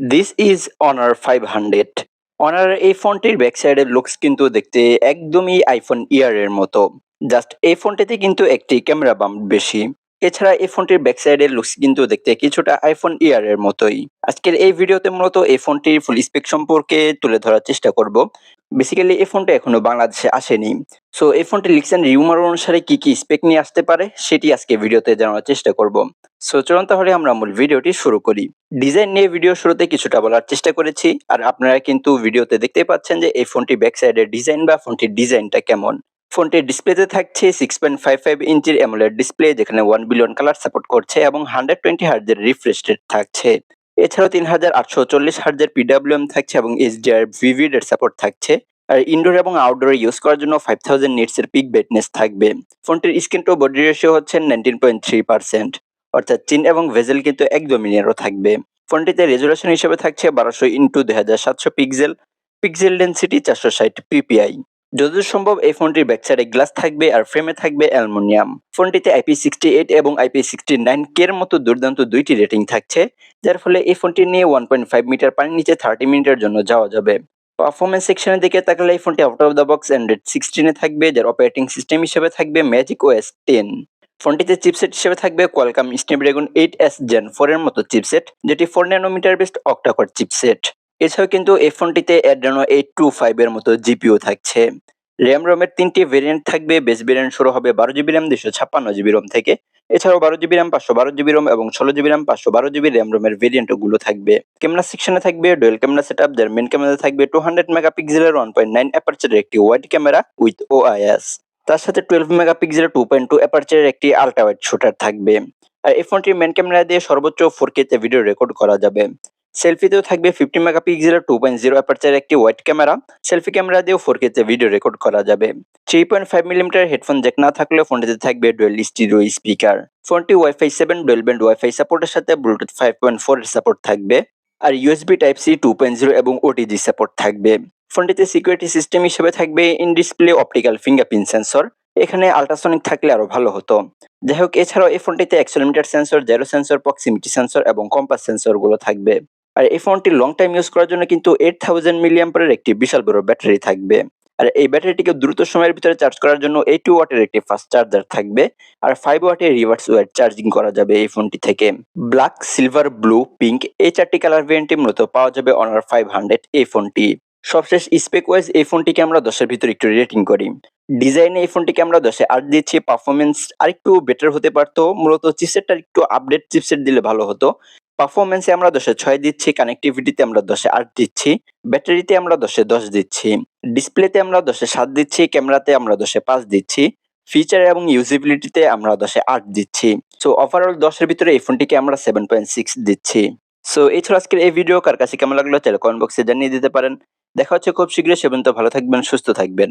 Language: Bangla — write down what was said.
This is Honor five hundred Honor এই ফোনটির ব্যাক সাইডের লুকস কিন্তু দেখতে একদমই আইফোন ইয়ারের মতো। জাস্ট এই ফোনটিতে কিন্তু একটি ক্যামেরা বাম্প বেশি। এছাড়া এই ফোনটির ব্যাক সাইডের লুকস কিন্তু দেখতে কিছুটা আইফোন ইয়ারের মতোই। আজকের এই ভিডিওতে মূলত এই ফোনটির ফুল স্পেক সম্পর্কে তুলে ধরার চেষ্টা করব। বেসিক্যালি এই ফোনটা এখনও বাংলাদেশে আসেনি। সো এই ফোনটি লিখছেন রিউমার অনুসারে কি কি স্পেক নিয়ে আসতে পারে, সেটি আজকে ভিডিওতে জানার চেষ্টা করব। সো চলুন তাহলে আমরা মূল ভিডিওটি শুরু করি। ডিজাইন নিয়ে ভিডিও শুরুতে কিছুটা বলার চেষ্টা করেছি, আর আপনারা কিন্তু ভিডিওতে দেখতে পাচ্ছেন যে এই ফোনটি ব্যাক সাইডের ডিজাইন বা ফোনটির ডিজাইনটা কেমন। ফোনটির ডিসপ্লেতে থাকছে সিক্স পয়েন্ট ফাইভ ফাইভ ইঞ্চির অ্যামোলেড ডিসপ্লে যেখানে ওয়ান বিলিয়ন কালার সাপোর্ট করছে এবং হান্ড্রেড টোয়েন্টি হার্জের রিফ্রেশ রেট থাকছে। এছাড়াও তিন হাজার আটশো চল্লিশ হার্জের পিডাব্লিউএম থাকছে এবং এইচডিআর ভিভিডের সাপোর্ট থাকছে। আর ইনডোর এবং আউটডোরে ইউজ করার জন্য ফাইভ থাউজেন্ড নিটসের পিক ব্রাইটনেস থাকবে। ফোনটির স্ক্রিন টু বডি রেশিও হচ্ছে নাইনটিন পয়েন্ট থ্রি পার্সেন্ট অর্থাৎ চিন এবং ভেজেল কিন্তু একদমই নিয়ারও থাকবে। ফোনটিতে রেজুলেশন হিসেবে থাকছে বারোশো ইন্টু দুই হাজার সাতশো পিক্সেল পিক্সেল ডেন্সিটি চারশো ষাট পিপিআই যতদূর সম্ভব এই ফোনটির ব্যাকসাইডে গ্লাস থাকবে আর ফ্রেমে থাকবে অ্যালুমিনিয়াম। ফোনটিতে আইপি সিক্সটি এইট এবং আইপি সিক্সটি নাইন কের মতো দুর্দান্ত দুইটি রেটিং থাকছে, যার ফলে এই ফোনটি নিয়ে ওয়ান পয়েন্ট ফাইভ মিটার পানির নিচে থার্টি মিনিটের জন্য যাওয়া যাবে। পারফরমেন্স সেকশনের দিকে তাকালে এই ফোনটি out of the box Android সিক্সটিনে থাকবে, যার অপারেটিং সিস্টেম হিসেবে থাকবে ম্যাজিক ওএস টেন ফোনটিতে চিপসেট হিসেবে থাকবে Qualcomm Snapdragon eight S Gen four এর মতো চিপসেট যেটি four nanometre based octacore chipset এছাড়াও কিন্তু এই ফোনটিতে অ্যাড্রানো এইট টু ফাইভ এর মতো জিপিও থাকছে। র্যাম রোমের তিনটি ভেরিয়েন্ট থাকবে। বেস ভেরিয়েন্ট শুরু হবে বারো জিবি র্যাম দুশো ছাপ্পান্ন জিবি রোম থেকে। এছাড়াও বারো জিবি র্যাম পাঁচশো বারো জিবি রোম এবং ষোলো জিবি র্যাম পাঁচশো বারো জিবি র্যাম রোমের ভেরিয়েন্টগুলো থাকবে। ক্যামেরা সেকশনে থাকবে ডুয়েল ক্যামেরা সেট আপ যার মেন ক্যামেরা থাকবে টু হান্ড্রেড মেগা মেগাপিক্সেলের ওয়ান পয়েন্ট নাইন অ্যাপারচারের একটি ওয়াইড ক্যামেরা উইথ ও ওআইএস তার সাথে টুয়েলভ মেগাপিক্সেলের টু পয়েন্ট টু অ্যাপারচারের একটি আল্ট্রা ওয়াইড শুটার থাকবে। আর এই ফোনটির মেন ক্যামেরা দিয়ে সর্বোচ্চ ফোর তে ভিডিও রেকর্ড করা যাবে। সেলফিতেও থাকবে ফিফটি মেগাপিক্সেলের টু পয়েন্ট জিরো অ্যাপারচারের একটি ওয়াইড ক্যামেরা সেলফি ক্যামেরা দিয়েও ফোর তে ভিডিও রেকর্ড করা যাবে। Three point five millimetre headphone jack না থাকলেও ফোনটিতে থাকবে ডুয়েল স্টিরিও স্পিকার ফোনটি wifi seven dual band wifi সাপোর্টের সাথে Bluetooth five point four support থাকবে। আর USB type C two point zero এবং ওটিজি সাপোর্ট থাকবে। ফোনটিতে সিকিউরিটি সিস্টেম হিসেবে থাকবে in display optical fingerprint sensor এখানে আল্ট্রাসনিক থাকলে আরও ভালো হতো। যাই হোক এছাড়াও এই ফোনটিতে accelerometer sensor gyro sensor proximity sensor এবং কম্পাস সেন্সরগুলো থাকবে। আর এই ফোনটি লং টাইম ইউজ করার জন্য কিন্তু এইট থাউজেন্ড মিলিয়াম্পারের একটি বিশাল বড় ব্যাটারি থাকবে। আর এই ব্যাটারিটিকে দ্রুত সময়ের ভিতরে চার্জ করার জন্য এইটি ওয়াটের একটি ফাস্ট চার্জার থাকবে। আর ফাইভ ওয়াটের রিভার্স ওয়াট চার্জিং করা যাবে এই ফোনটি থেকে। ব্ল্যাক সিলভার ব্লু পিঙ্ক এই চারটি কালার ভেরিয়েন্টে মূলত পাওয়া যাবে অনার ফাইভ হান্ড্রেড এই ফোনটি। সবশেষ স্পেক ওয়াইজ এই ফোনটিকে আমরা দশের ভিতরে একটু রেটিং করি। ডিজাইনে এই ফোনটিকে আমরা দশে আট দিচ্ছি পারফরমেন্স আরেকটু বেটার হতে পারতো। মূলত চিপসেটটা একটু আপডেট চিপসেট দিলে ভালো হতো। পারফরমেন্সে আমরা দশে ছয় দিচ্ছি কানেক্টিভিটিতে আমরা দশে আট দিচ্ছি ব্যাটারিতে আমরা দশে দশ দিচ্ছি ডিসপ্লেতে আমরা দশে সাত দিচ্ছি ক্যামেরাতে আমরা দশে পাঁচ দিচ্ছি ফিচার এবং ইউজিবিলিটিতে আমরা দশে আট দিচ্ছি। সো ওভারঅল দশের ভিতরে এই ফোনটিকে আমরা সেভেন পয়েন্ট সিক্স দিচ্ছি। সো এই ছিল আজকের এই ভিডিও কার কাছে কেমন লাগল তাহলে কমেন্ট বক্সে জানিয়ে দিতে পারেন। দেখা হচ্ছে খুব শীঘ্রই সেবেন তো ভালো থাকবেন, সুস্থ থাকবেন।